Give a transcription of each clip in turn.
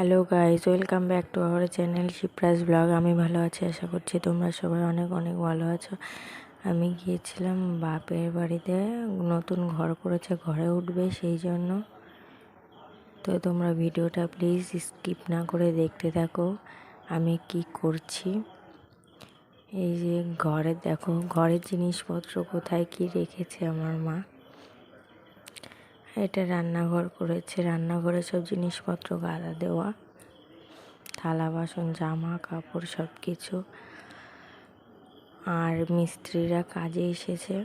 Hello guys welcome back to our channel Shipra's vlog আমি ভালো আছি, আশা করছি তোমরা সবাই অনেক অনেক ভালো আছো। আমি গিয়েছিলাম বাপের বাড়িতে। নতুন ঘর করেছে, ঘরে উঠবে সেই জন্য। তো তোমরা ভিডিওটা প্লিজ স্কিপ না করে দেখতে থাকো। আমি কি করছি? এই যে ঘরে, দেখো, ঘরের জিনিসপত্র কোথায় কি রেখেছে আমার মা? এটা রান্নাঘর করেছে। রান্নাঘরে সব জিনিসপত্র, গাদা দেওয়া, থালা বাসন, জামা, কাপড় সব কিছু আর মিস্ত্রিরা কাজে এসেছে।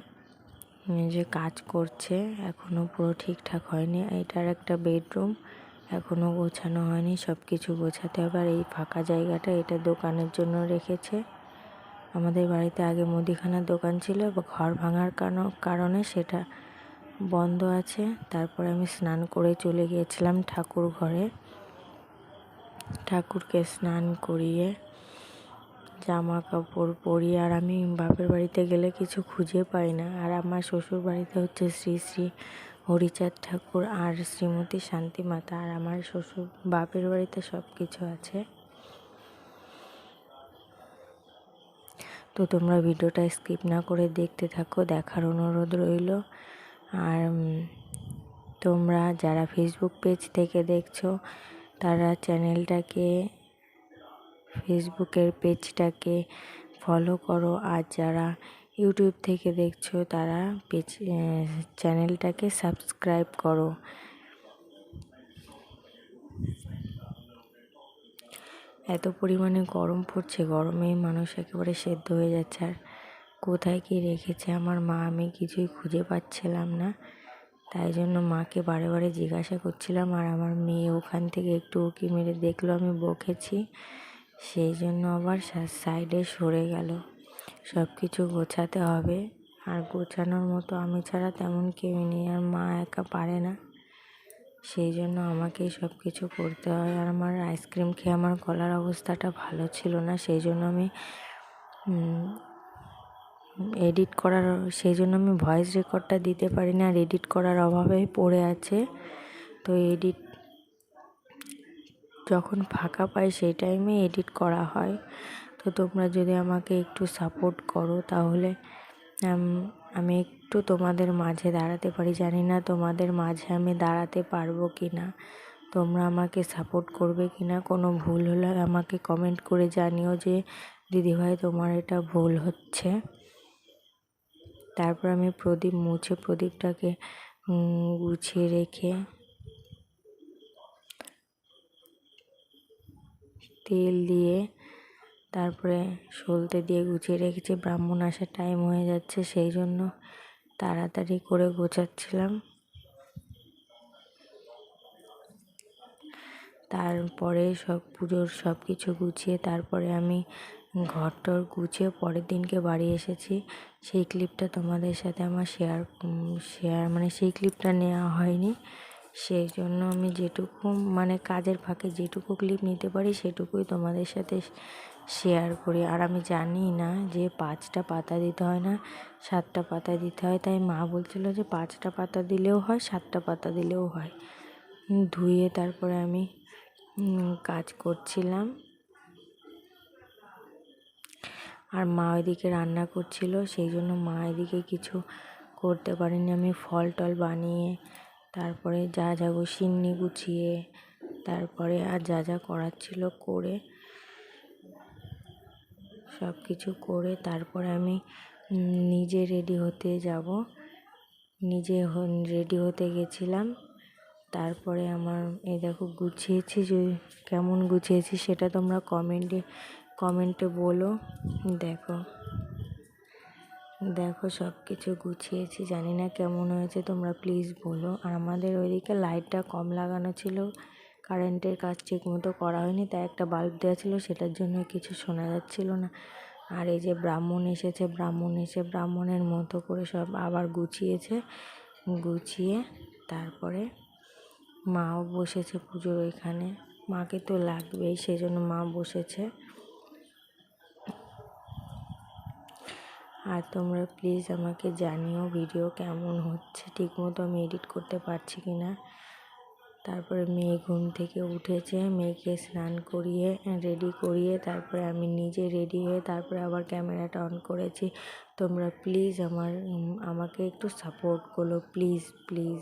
যে কাজ করছে, এখনও পুরো ঠিকঠাক হয়নি। এটার একটা বেডরুম, এখনও গোছানো হয়নি সব কিছু গোছাতে হবে। আর এই ফাঁকা জায়গাটা, এটা দোকানের জন্য রেখেছে। আমাদের বাড়িতে আগে মুদিখানার দোকান ছিল ঘর ভাঙার কারণে সেটা বন্ধ আছে। তারপরে আমি স্নান করে চলে গিয়েছিলাম ঠাকুর ঘরে। ঠাকুরকে স্নান করিয়ে জামা কাপড় পরিয়ে, আর আমি বাপের বাড়িতে গেলে কিছু খুঁজে পাই না। আর আমার শ্বশুর বাড়িতে হচ্ছে শ্রী শ্রী হরিচাঁদ ঠাকুর আর শ্রীমতী শান্তি মাতা, আর আমার শ্বশুর বাপের বাড়িতে সব কিছু আছে। তো তোমরা ভিডিওটা স্কিপ না করে দেখতে থাকো, দেখার অনুরোধ রইল। আর তোমরা যারা ফেসবুক পেজ থেকে দেখছ, তারা চ্যানেলটাকে ফেসবুকের পেজটাকে ফলো করো। আর যারা ইউটিউব থেকে দেখছ, তারা পেজ চ্যানেলটাকে সাবস্ক্রাইব করো। এত পরিমাণে গরম পড়ছে, গরমেই মানুষ একেবারে সেদ্ধ হয়ে যাচ্ছে। আর কোথায় কি রেখেছে আমার মা আমি কিছুই খুঁজে পাচ্ছিলাম না। তাই জন্য মাকে বারে বারে জিজ্ঞাসা করছিলাম, আর আমার মেয়ে ওখান থেকে একটু উঁকি মেরে দেখল আমি বকেছি। সেই জন্য আবার সাইডে সরে গেল। সব কিছু গোছাতে হবে, আর গোছানোর মতো আমি ছাড়া তেমন কেউ নেই, আর মা একা পারে না। সেই জন্য আমাকেই সব কিছু করতে হয়, আর আমার আইসক্রিম খেয়ে আমার গলার অবস্থাটা ভালো ছিল না। সেই জন্য আমি এডিট করার, সেই জন্য আমি ভয়েস রেকর্ডটা দিতে পারি না, আর এডিট করার অভাবে পড়ে আছে। তো এডিট, যখন ফাঁকা পাই সেই টাইমে এডিট করা হয়। তো তোমরা যদি আমাকে একটু সাপোর্ট করো তাহলে আমি একটু তোমাদের মাঝে দাঁড়াতে পারি। জানি না তোমাদের মাঝে আমি দাঁড়াতে পারব কি না। তোমরা আমাকে সাপোর্ট করবে কি না, কোনো ভুল হলে আমাকে কমেন্ট করে জানিও যে, দিদিভাই, তোমার এটা ভুল হচ্ছে। তারপর আমি প্রদীপ মুছে প্রদীপটাকে গুছিয়ে রেখে তেল দিয়ে তারপরে সলতে দিয়ে গুছিয়ে রেখেছি। ব্রাহ্মণ আসার টাইম হয়ে যাচ্ছে, সেই জন্য তাড়াতাড়ি করে গোছাচ্ছিলাম। তারপরে সব পুজোর সব কিছু গুছিয়ে তারপরে আমি ঘরটর গুছিয়ে পরের দিনকে বাড়ি এসেছি। সেই ক্লিপটা তোমাদের সাথে আমার শেয়ার শেয়ার মানে সেই ক্লিপটা নেওয়া হয়নি। সেই জন্য আমি যেটুকু মানে কাজের ফাঁকে যেটুকু ক্লিপ নিতে পারি সেটুকুই তোমাদের সাথে শেয়ার করি। আর আমি জানি না যে পাঁচটা পাতা দিতে হয় না, সাতটা পাতা দিতে হয়। তাই মা বলছিল যে পাঁচটা পাতা দিলেও হয়, সাতটা পাতা দিলেও হয়। ধুয়ে তারপরে আমি কাজ করছিলাম। আর মা ওইদিকে রান্না করছিল, সেই জন্য মা এদিকে কিছু করতে পারিনি। আমি ফল টল বানিয়ে, তারপরে যা যা সিন্নি গুছিয়ে, তারপরে আর যা যা করার ছিল করে, সব কিছু করে তারপরে আমি নিজে রেডি হতে যাব। নিজে রেডি হতে গেছিলাম। তারপরে আমার, এই দেখো গুছিয়েছি যে, কেমন গুছিয়েছি সেটা তোমরা কমেন্টে কমেন্টে বলো। দেখো। দেখো সব কিছু গুছিয়েছি। জানি না কেমন হয়েছে, তোমরা প্লিজ বলো। আর আমাদের ওইদিকে লাইটটা কম লাগানো ছিল। কারেন্টের কাজ ঠিক মতো করা হয়নি, তাই একটা বাল্ব দেওয়া ছিল, সেটার জন্য কিছু শোনা যাচ্ছিল না। আর এই যে ব্রাহ্মণ এসেছে, ব্রাহ্মণ এসে ব্রাহ্মণের মতো করে সব আবার গুছিয়েছে। গুছিয়ে তারপরে মাও বসেছে পুজোর ওইখানে। মাকে তো লাগবেই সেই জন্য মা বসেছে। আর তোমরা প্লিজ আমাকে জানিও ভিডিও কেমন হচ্ছে, ঠিকমতো আমি এডিট করতে পারছি কি না তারপরে মেয়ে ঘুম থেকে উঠেছে, মেয়েকে স্নান করিয়ে রেডি করিয়ে, তারপরে আমি নিজে রেডি হয়ে তারপরে আবার ক্যামেরাটা অন করেছি। তোমরা প্লিজ আমার আমাকে একটু সাপোর্ট করো প্লিজ প্লিজ